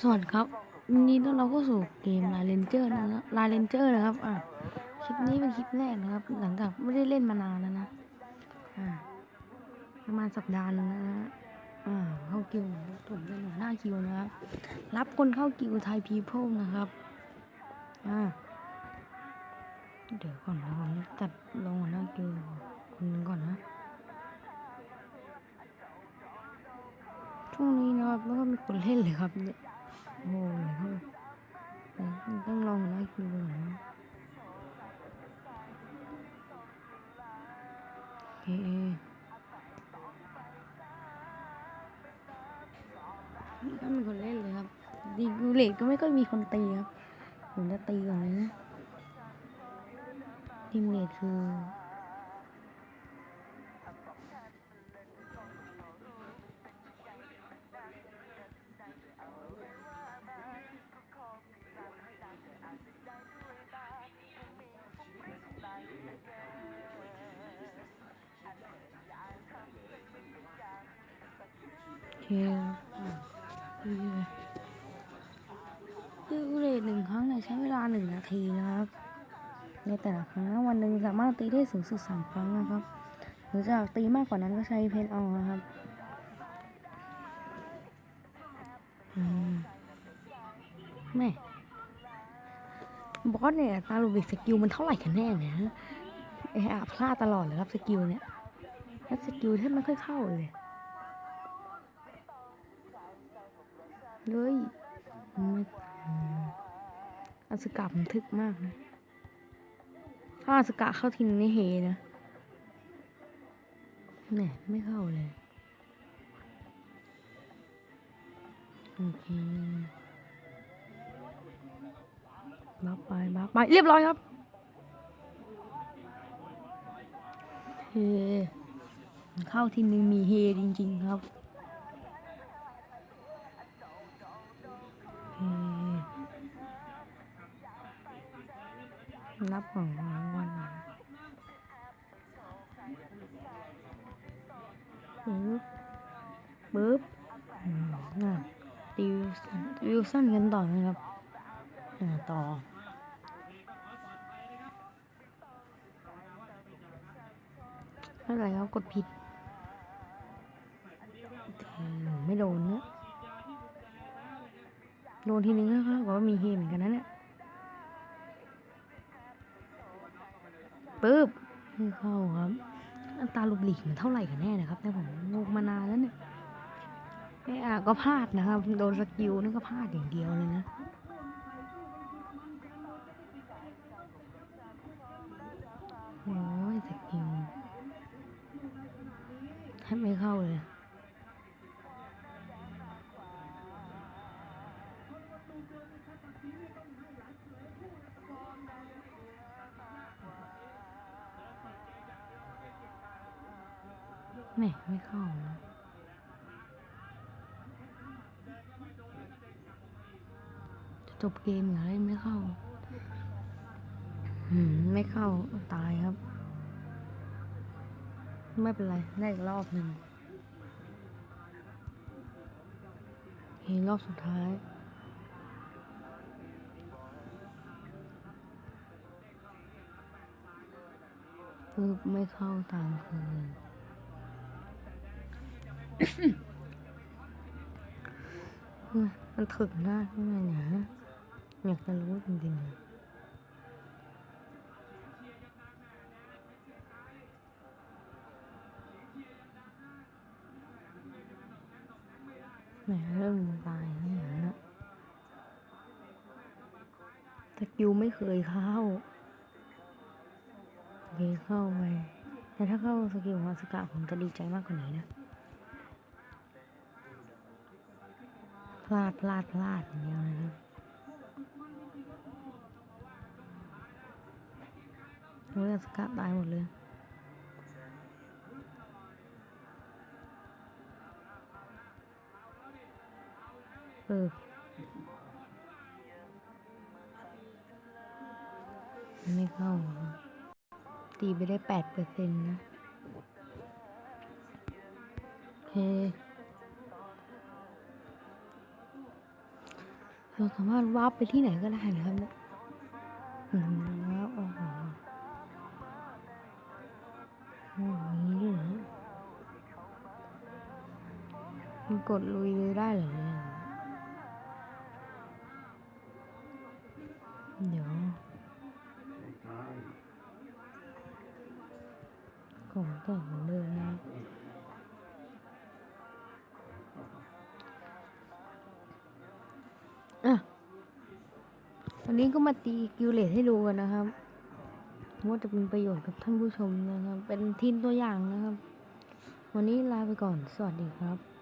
สวัสดีครับวันนี้ต้อนรับเข้าสู่เกมลายเลนเจอร์นะลายเลนเจอร์นะครับ อะคลิปนี้เป็นคลิปแรกนะครับ หลังจากไม่ได้เล่นมานานแล้วนะ อ่า ประมาณสัปดาห์นึงนะอ่า เข้ากิวผมเป็นหัวหน้ากิวนะครับ รับคนเข้ากิวไทยพีเพิลนะครับ อ่า เดี๋ยวก่อนนะผมจัดลงหัวหน้ากิวคนนึงก่อนนะ ช่วงนี้นะครับไม่ก็มีคนเล่นเลยครับเนี่ยโอ้โหเดี๋ยต้องลองน้าคิวก่อนะโอเคไม่ก็มีคนเล่นเลยครับดีกูเลตก็ไม่ก็มีคนตีครับผมจะตีก่อนเลยนะทีมเลตคือ โอเคคือเรทหนึ่งครั้งเนี่ยใช้เวลาหนึ่งนาทีนะครับ ในแต่ละครั้งนะวันหนึ่งสามารถตีได้สูงสุดสามครั้งนะครับ หรือจะตีมากกว่านั้นก็ใช้เพนเอนะครับแม่บอสเนี่ยตาลูบิกสกิลมันเท่าไหร่กันแน่เนี่ยฮะไอ้อะพลาดตลอดเลยครับสกิลเนี่ยแล้วสกิลแทบไม่ค่อยเข้าเลย เลยไม่อาสกาผมทึกมากนะ ถ้าอาสกาเข้าทีนึงนี่เฮนะแหน่ไม่เข้าเลย โอเคบัฟไปบัฟไป เรียบร้อยครับเฮเข้าทีนึงมีเฮจริง ๆ ครับ นับของรางวัลนะปึ๊บปึ๊บน่ะตีวิวสันวิวสันกันต่อนะครับอ่าต่อไม่ไรครับกดผิดไม่โดนนะโดนทีนึงก็เท่ากับว่ามีเฮเหมือนกันนะเนี่ย ปุ๊บไม่เข้าครับอัตราลูบหลีกมันเท่าไหร่กันแน่นะครับแต่ผมงงมานานแล้วเนี่ยไอ้อาก็พลาดนะครับ โดนสกิลนั่นก็พลาดอย่างเดียวเลยนะโอ้ยสกิลแทบไม่เข้าเลย แหม่ไม่เข้านะจะจบเกมอยู่แล้วไม่เข้า อืม ไม่เข้าตายครับ ไม่เป็นไรได้อีกรอบหนึ่งเห็นรอบสุดท้ายปึ๊บไม่เข้าตามคืน มันถึกหน้าขึ้นมาเนี่ยฮะอยากจะรู้จริงๆแหมเริ่มตายแล้วเนี่ยนะสกิลไม่เคยเข้าเคเข้าไป แต่ถ้าเข้าสกิลของอาสกะผมจะดีใจมากกว่านี้นะ พลาดพลาดพลาดอย่างเดียวเลยนะโอ้ยสกัดตายหมดเลยเออไม่เข้า ตีไปได้แปดเปอร์เซ็นต์นะ โอเค เราสามารถวาร์ปไปที่ไหนก็ได้นะครับเนี่ยอืมว้าวโอ้โหโอ้โหมีด้วยมันกดลุยเลยได้เหรอเนี่ยเดี๋ยวของแต่งเหมือนเดิมนะ วันนี้ก็มาตีกิวเลตให้ดูกันนะครับว่าจะเป็นประโยชน์กับท่านผู้ชมนะครับ เป็นทีมตัวอย่างนะครับ วันนี้ลาไปก่อน สวัสดีครับ